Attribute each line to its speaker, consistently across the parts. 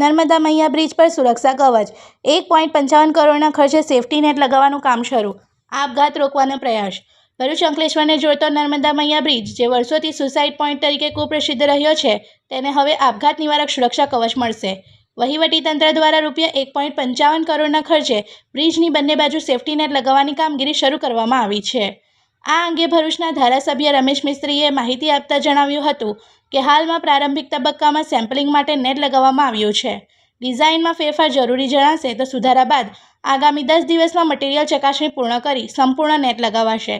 Speaker 1: નર્મદા મૈયા bridge પર સુરક્ષા કવચ. એક પોઈન્ટ પંચાવન કરોડના ખર્ચે સેફટી નેટ લગાવવાનું કામ શરૂ. આપઘાત રોકવાનો પ્રયાસ. ભરૂચ અંકલેશ્વરને જોડતો નર્મદા મૈયા બ્રિજ, જે વર્ષોથી સુસાઇડ પોઈન્ટ તરીકે કુપ્રસિદ્ધ રહ્યો છે, તેને હવે આપઘાત નિવારક સુરક્ષા કવચ મળશે. વહીવટીતંત્ર દ્વારા રૂપિયા એક પોઈન્ટ પંચાવન કરોડના ખર્ચે બ્રિજની બંને બાજુ સેફટી નેટ લગાવવાની કામગીરી શરૂ કરવામાં આવી છે. આ અંગે ભરૂચના ધારાસભ્ય રમેશ મિસ્ત્રીએ માહિતી આપતા જણાવ્યું હતું કે હાલમાં પ્રારંભિક તબક્કામાં સેમ્પલિંગ માટે નેટ લગાવવામાં આવ્યું છે. ડિઝાઇનમાં ફેરફાર જરૂરી જણાશે તો સુધારા બાદ આગામી દસ દિવસમાં મટીરીયલ ચકાસણી પૂર્ણ કરી સંપૂર્ણ નેટ લગાવાશે.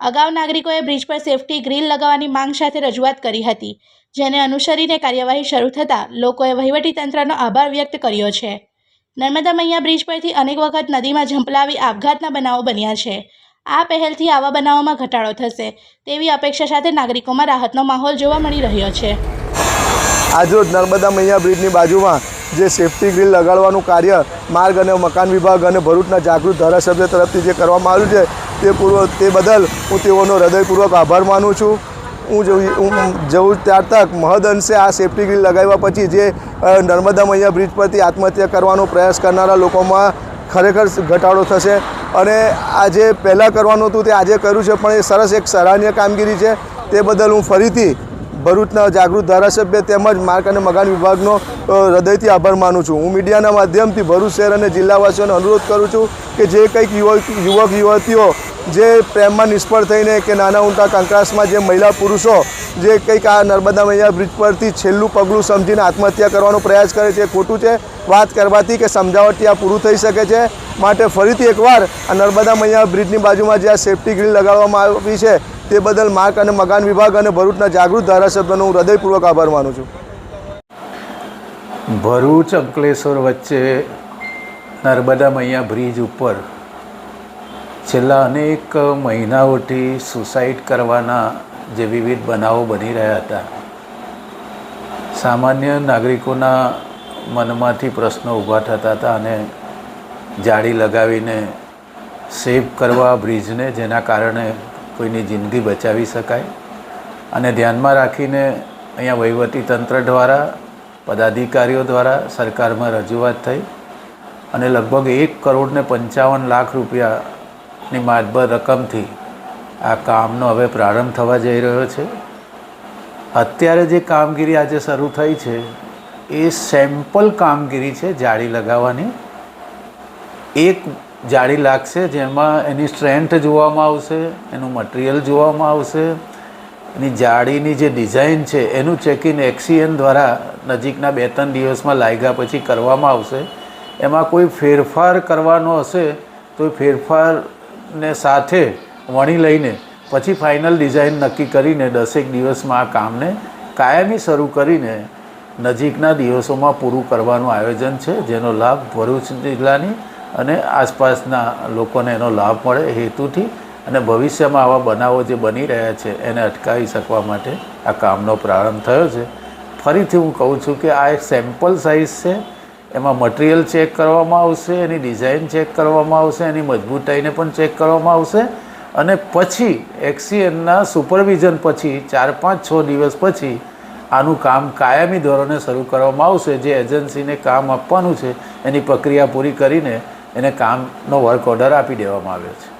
Speaker 1: અગાઉ નાગરિકોએ બ્રિજ પર સેફટી ગ્રીલ લગાવવાની માંગ સાથે રજૂઆત કરી હતી, જેને અનુસરીને કાર્યવાહી શરૂ થતાં લોકોએ વહીવટીતંત્રનો આભાર વ્યક્ત કર્યો છે. નર્મદા મૈયા બ્રિજ પરથી અનેક વખત નદીમાં ઝંપલાવી આપઘાતના બનાવો બન્યા છે. આ પહેલથી આવા બનાવોમાં ઘટાડો થશે, તેવી અપેક્ષા સાથે નાગરિકોમાં રાહતનો માહોલ જોવા મળી રહ્યો છે.
Speaker 2: આજરોજ નર્મદા મૈયા બ્રિજની બાજુમાં જે સેફ્ટી ગ્રીલ લગાડવાનું કાર્ય માર્ગ અને મકાન વિભાગ અને ભરૂચના જાગૃત ધારાસભ્ય તરફથી જે કરવામાં આવ્યું છે, તે પૂર્વ, તે બદલ હું તેઓનો હૃદયપૂર્વક આભાર માનું છું. હું હું જઉં ત્યાર તક મહદઅંશે આ સેફ્ટી ગ્રીલ લગાવ્યા પછી જે નર્મદા મૈયા બ્રિજ પરથી આત્મહત્યા કરવાનો પ્રયાસ કરનારા લોકોમાં ખરેખર ઘટાડો થશે. અને આ જે પહેલાં કરવાનું હતું તે આજે કર્યું છે, પણ એ સરસ એક સરાહનીય કામગીરી છે. તે બદલ હું ફરીથી ભરૂચના જાગૃત ધારાસભ્ય તેમજ માર્ગ અને મકાન વિભાગનો હૃદયથી આભાર માનું છું. હું મીડિયાના માધ્યમથી ભરૂચ શહેર અને જિલ્લાવાસીઓને અનુરોધ કરું છું કે જે કંઈક યુવક યુવક, યુવતીઓ જે પ્રેમમાં નિષ્ફળ થઈને કે નાના ઊંટા કંકરાસમાં જે મહિલા પુરુષો જે કંઈક આ નર્મદા મૈયા બ્રિજ પરથી છેલ્લું પગલું સમજીને આત્મહત્યા કરવાનો પ્રયાસ કરે છે ખોટું છે? વાત કરવાથી કે સમજાવટથી આ પૂરું થઈ શકે છે? માટે ફરીથી એકવાર આ નર્મદા મૈયા બ્રિજની બાજુમાં જે આ સેફ્ટી ગ્રીલ લગાડવામાં આવી છે, તે બદલ માર્ગ અને મકાન વિભાગ અને ભરૂચના જાગૃત ધારાસભ્યનો હું હૃદયપૂર્વક આભાર માનું છું.
Speaker 3: ભરૂચ અંકલેશ્વર વચ્ચે નર્મદા મૈયા બ્રિજ ઉપર છેલ્લા અનેક મહિનાઓથી સુસાઇડ કરવાના જે વિવિધ બનાવો બની રહ્યા હતા. સામાન્ય નાગરિકોના મનમાંથી પ્રશ્નો ઊભા થતા હતા અને જાળી લગાવીને સેફ કરવા બ્રિજને જેના કારણે કોઈની જિંદગી બચાવી શકાય. અને ધ્યાનમાં રાખીને અહીંયા વહીવટી તંત્ર દ્વારા, પદાધિકારીઓ દ્વારા સરકારમાં રજૂઆત થઈ અને લગભગ એક કરોડને પંચાવન લાખ રૂપિયાની માતબર રકમથી આ કામનો હવે પ્રારંભ થવા જઈ રહ્યો છે. અત્યારે જે કામગીરી આજે શરૂ થઈ છે, એ સેમ્પલ કામગીરી છે જાળી લગાવવાની. એક જાળી લાગશે જેમાં એની સ્ટ્રેન્થ જોવામાં આવશે, એનું મટીરિયલ જોવામાં આવશે, એની જાળીની જે ડિઝાઇન છે એનું ચેકિંગ એક્સીએન દ્વારા નજીકના બે ત્રણ દિવસમાં લાગ્યા પછી કરવામાં આવશે. એમાં કોઈ ફેરફાર કરવાનો હશે તો એ ફેરફારને સાથે વણી લઈને પછી ફાઇનલ ડિઝાઇન નક્કી કરીને દસેક દિવસમાં આ કામને કાયમી શરૂ કરીને નજીકના દિવસોમાં પૂરું કરવાનું આયોજન છે, જેનો લાભ ભરૂચ જિલ્લાની અને આસપાસના લોકોને એનો લાભ મળે હેતુથી અને ભવિષ્યમાં આવા બનાવો જે બની રહ્યા છે એને અટકાવી શકવા માટે આ કામનો પ્રારંભ થયો છે. ફરીથી હું કહું છું કે આ એક સેમ્પલ સાઇઝ છે એમાં મટીરિયલ ચેક કરવામાં આવશે એની ડિઝાઇન ચેક કરવામાં આવશે એની મજબૂતાઈને પણ ચેક કરવામાં આવશે અને પછી એક્સીએનના સુપરવિઝન પછી ચાર પાંચ છ દિવસ પછી આનું કામ કાયમી ધોરણે શરૂ કરવામાં આવશે જે એજન્સીને કામ આપવાનું છે એની પ્રક્રિયા પૂરી કરીને એને કામનો વર્ક ઓર્ડર આપી દેવામાં આવ્યો છે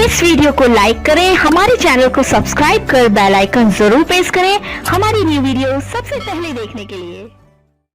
Speaker 4: इस वीडियो को लाइक करें हमारे चैनल को सब्सक्राइब कर बेल आइकन जरूर प्रेस करें हमारी न्यू वीडियो सबसे पहले देखने के लिए